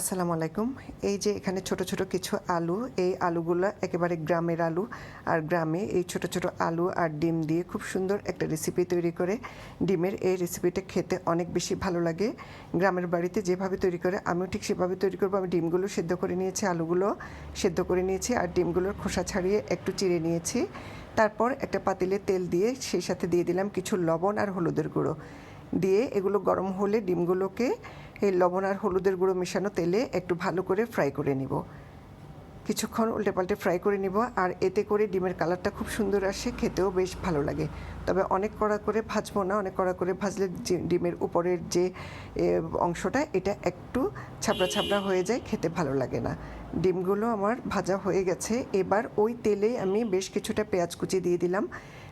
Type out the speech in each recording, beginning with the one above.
আসসালামু আলাইকুম। এই যে এখানে ছোট ছোট কিছু আলু, এই আলুগুলো একেবারে গ্রামের আলু। আর গ্রামে এই ছোট ছোট আলু আর ডিম দিয়ে খুব সুন্দর একটা রেসিপি তৈরি করে। ডিমের এই রেসিপিটা খেতে অনেক বেশি ভালো লাগে। গ্রামের বাড়িতে যেভাবে তৈরি করে, আমিও ঠিক সেভাবে তৈরি করব। আমি ডিমগুলো সেদ্ধ করে নিয়েছি, আলুগুলো সেদ্ধ করে নিয়েছি আর ডিমগুলোর খোসা ছাড়িয়ে একটু চিড়ে নিয়েছি। তারপর একটা পাতিলে তেল দিয়ে সেই সাথে দিয়ে দিলাম কিছু লবণ আর হলুদের গুঁড়ো। দিয়ে এগুলো গরম হলে ডিমগুলোকে এই লবণ আর হলুদের গুঁড়ো মেশানো তেলে একটু ভালো করে ফ্রাই করে নিব। কিছুক্ষণ উল্টে পাল্টে ফ্রাই করে নিব আর এতে করে ডিমের কালারটা খুব সুন্দর আসে, খেতেও বেশ ভালো লাগে। তবে অনেক কড়া করে ভাজবো না, অনেক কড়া করে ভাজলে ডিমের উপরের যে অংশটা এটা একটু ছাবড়া ছাবড়া হয়ে যায়, খেতে ভালো লাগে না। ডিমগুলো আমার ভাজা হয়ে গেছে। এবার ওই তেলে আমি বেশ কিছুটা পেঁয়াজ কুচি দিয়ে দিলাম।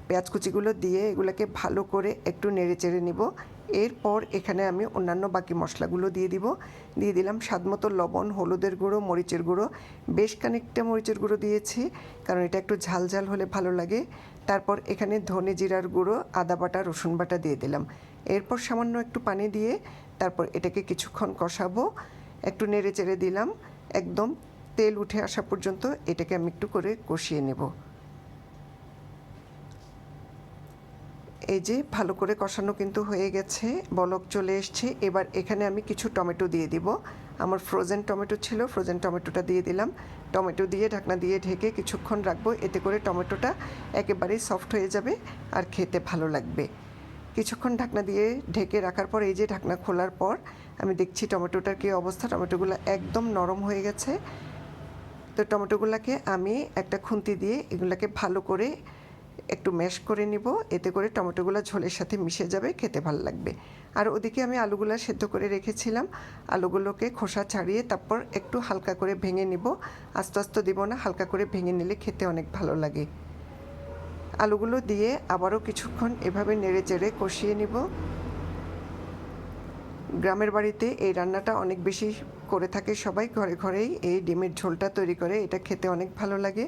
পেঁয়াজ কুচিগুলো দিয়ে এগুলোকে ভালো করে একটু নেড়ে চেড়ে নিব। এরপর এখানে আমি অন্যান্য বাকি মশলাগুলো দিয়ে দিব। দিয়ে দিলাম স্বাদমতো লবণ, হলুদের গুঁড়ো, মরিচের গুঁড়ো। বেশ খানিকটা মরিচের গুঁড়ো দিয়েছি, কারণ এটা একটু ঝাল ঝাল হলে ভালো লাগে। তারপর এখানে ধনে জিরার গুঁড়ো, আদা বাটা, রসুন বাটা দিয়ে দিলাম। এরপর সামান্য একটু পানি দিয়ে তারপর এটাকে কিছুক্ষণ কষাবো। একটু নেড়ে চেড়ে দিলাম। একদম তেল উঠে আসা পর্যন্ত এটাকে আমি একটু করে কষিয়ে নেব। এই যে ভালো করে কষানো কিন্তু হয়ে গেছে, বলক চলে এসছে। এবার এখানে আমি কিছু টমেটো দিয়ে দিব। আমার ফ্রোজেন টমেটো ছিল ফ্রোজেন টমেটোটা দিয়ে দিলাম। টমেটো দিয়ে ঢাকনা দিয়ে ঢেকে কিছুক্ষণ রাখব, এতে করে টমেটোটা একেবারেই সফট হয়ে যাবে আর খেতে ভালো লাগবে। কিছুক্ষণ ঢাকনা দিয়ে ঢেকে রাখার পর, এই যে ঢাকনা খোলার পর, আমি দেখছি টমেটোটার কী অবস্থা। টমেটোগুলো একদম নরম হয়ে গেছে। তো টমেটোগুলোকে আমি একটা খুন্তি দিয়ে এগুলোকে ভালো করে একটু ম্যাশ করে নিব, এতে করে টমেটোগুলো ঝোলের সাথে মিশে যাবে, খেতে ভালো লাগবে। আর ওদিকে আমি আলুগুলো সেদ্ধ করে রেখেছিলাম, আলুগুলোকে খোসা ছাড়িয়ে তারপর একটু হালকা করে ভেঙে নিব। আস্তে আস্তে দিব না, হালকা করে ভেঙে নিলে খেতে অনেক ভালো লাগে। আলুগুলো দিয়ে আবারও কিছুক্ষণ এভাবে নেড়ে চেড়ে কষিয়ে নিব। গ্রামের বাড়িতে এই রান্নাটা অনেক বেশি করে থাকে সবাই, ঘরে ঘরেই এই ডিমের ঝোলটা তৈরি করে, এটা খেতে অনেক ভালো লাগে।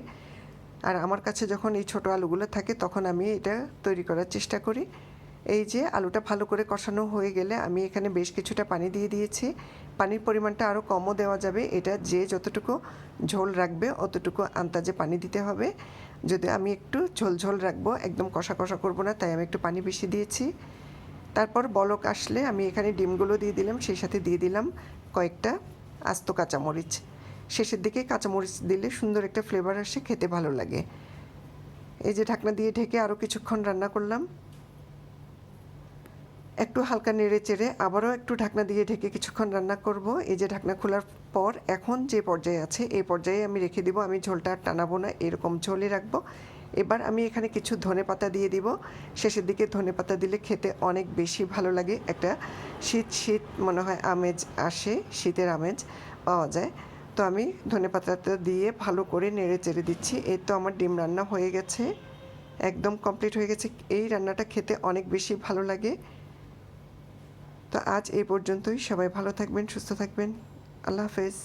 আর আমার কাছে যখন এই ছোটো আলুগুলো থাকে, তখন আমি এটা তৈরি করার চেষ্টা করি। এই যে আলুটা ভালো করে কষানো হয়ে গেলে আমি এখানে বেশ কিছুটা পানি দিয়ে দিয়েছি। পানির পরিমাণটা আরও কমও দেওয়া যাবে। এটা যে যতটুকু ঝোল রাখবে, অতটুকু আন্তাজে পানি দিতে হবে। যদি আমি একটু ঝোল ঝোল রাখব, একদম কষা কষা করব না, তাই আমি একটু পানি বেশি দিয়েছি। তারপর বলক আসলে আমি এখানে ডিমগুলো দিয়ে দিলাম, সেই সাথে দিয়ে দিলাম কয়েকটা আস্ত কাঁচামরিচ। শেষের দিকে কাঁচামরিচ দিলে সুন্দর একটা ফ্লেভার আসে, খেতে ভালো লাগে। এই যে ঢাকনা দিয়ে ঢেকে আরও কিছুক্ষণ রান্না করলাম। একটু হালকা নেড়ে চেড়ে আবারও একটু ঢাকনা দিয়ে ঢেকে কিছুক্ষণ রান্না করব। এই যে ঢাকনা খোলার পর এখন যে পর্যায়ে আছে, এই পর্যায়ে আমি রেখে দিব, আমি ঝোলটা আর টানাবো না, এরকম ঝোলে রাখব। এবার আমি এখানে কিছু ধনে পাতা দিয়ে দিব। শেষের দিকে ধনে পাতা দিলে খেতে অনেক বেশি ভালো লাগে। একটা শীত শীত মনে হয় আমেজ আসে, শীতের আমেজ পাওয়া যায়। তো আমি ধনে পাতাটা দিয়ে ভালো করে নেড়ে চেড়ে দিচ্ছি। এই তো আমার ডিম রান্না হয়ে গেছে। একদম কমপ্লিট হয়ে গেছে। এই রান্নাটা খেতে অনেক বেশি ভালো লাগে। তো আজ এই পর্যন্তই। সবাই ভালো থাকবেন, সুস্থ থাকবেন। আল্লাহ হাফেজ।